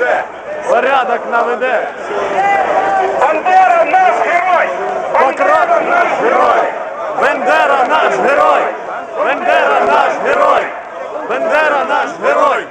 наведе. Порядок наведе. Бандера наш герой! Бандера наш герой! Бендера наш герой! Бендера наш герой! Бендера наш герой!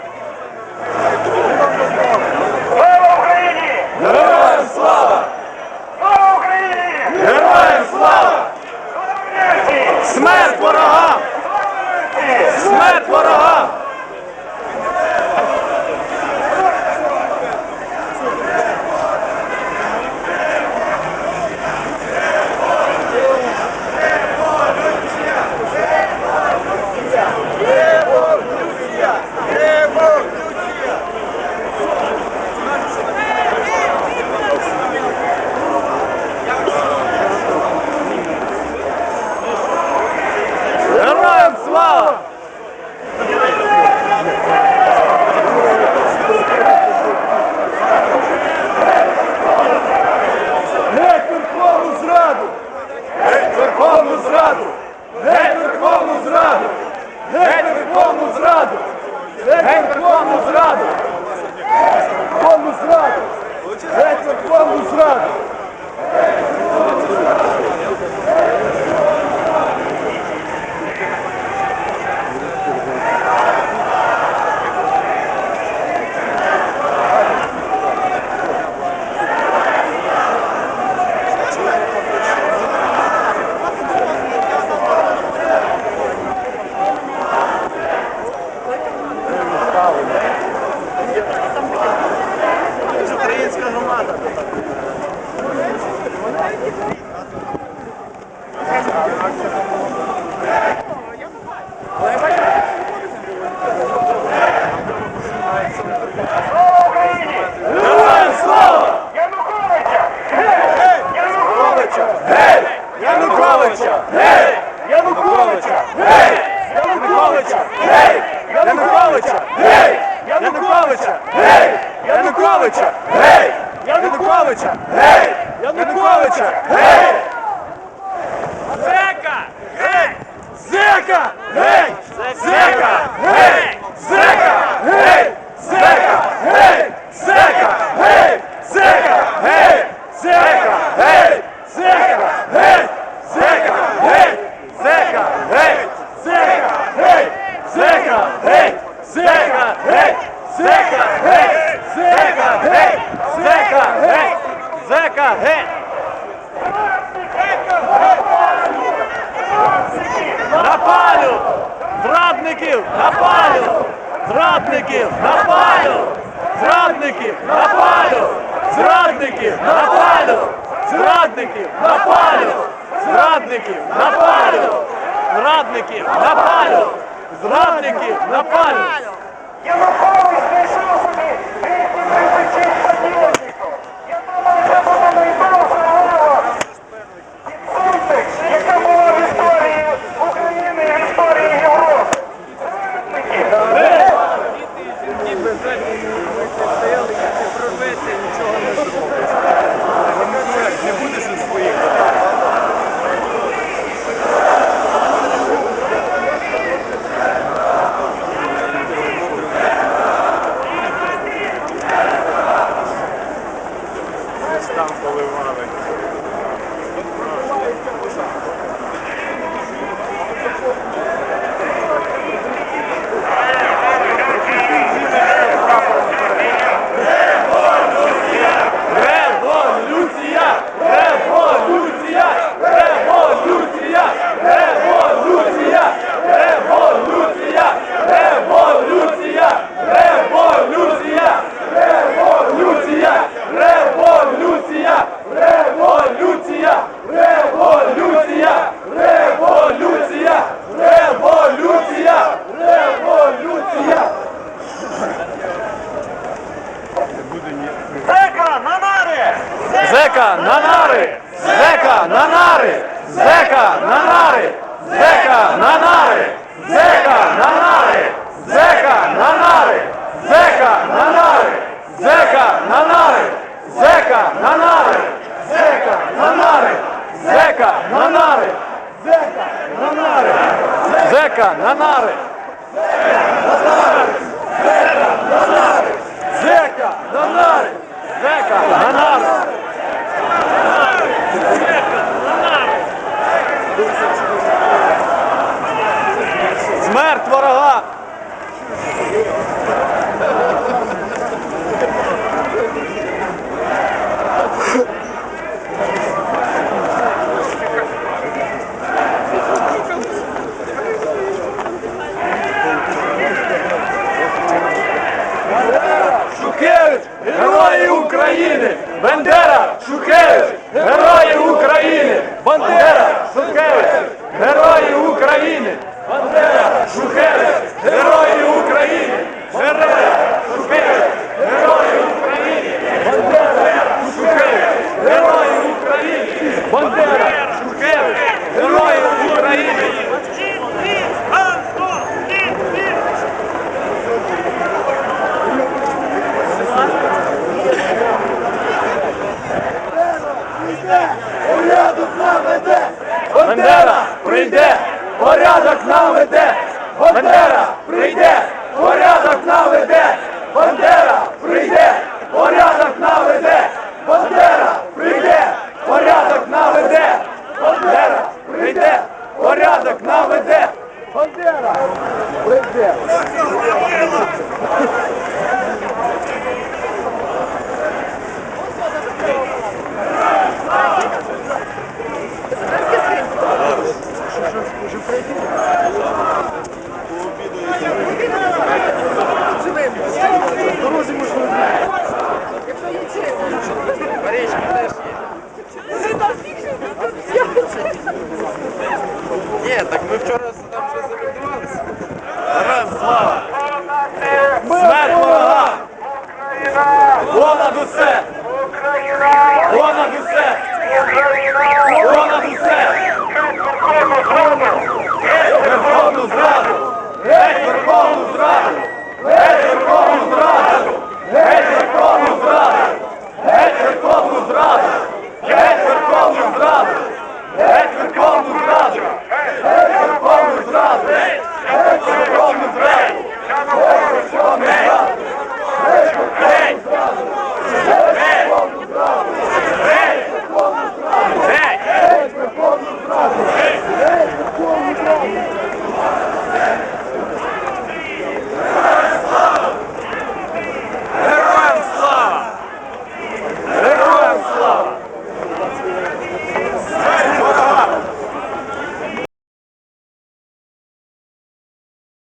Раду! Українська громада. Януковича! Гей! Януковича! Гей! Януковича! Гей! Януковича! Гей! Зека! Гей! Зека! Гей! Зека! Гей! Зека! Гей! Зека! Гей! Зека! Гей! Зека! Гей! Зека! Гей! Зека! Гей! Зека! Гей! Зека! Гей! Зека! Гей! Зека! Гей! Зека! Гей! Зека! Гей! Зека! Гей! Зека! Гей! Зека! Гей! На! Зрадників! На палю! Зрадників! На палю! Зрадників! На палю! Зрадників! На палю! Зрадників! На! Зрадників! На палю! Зрадників! На палю! Зрадників! На Зека на нари! Зека на нари! Зека на нари! Зека на нари! Зека на нари! Шукевич, герої України! Бандера! Шукевич! Герої України! Бандера! Шукевич! Герої України! Бандера! Шукевич! Герої України!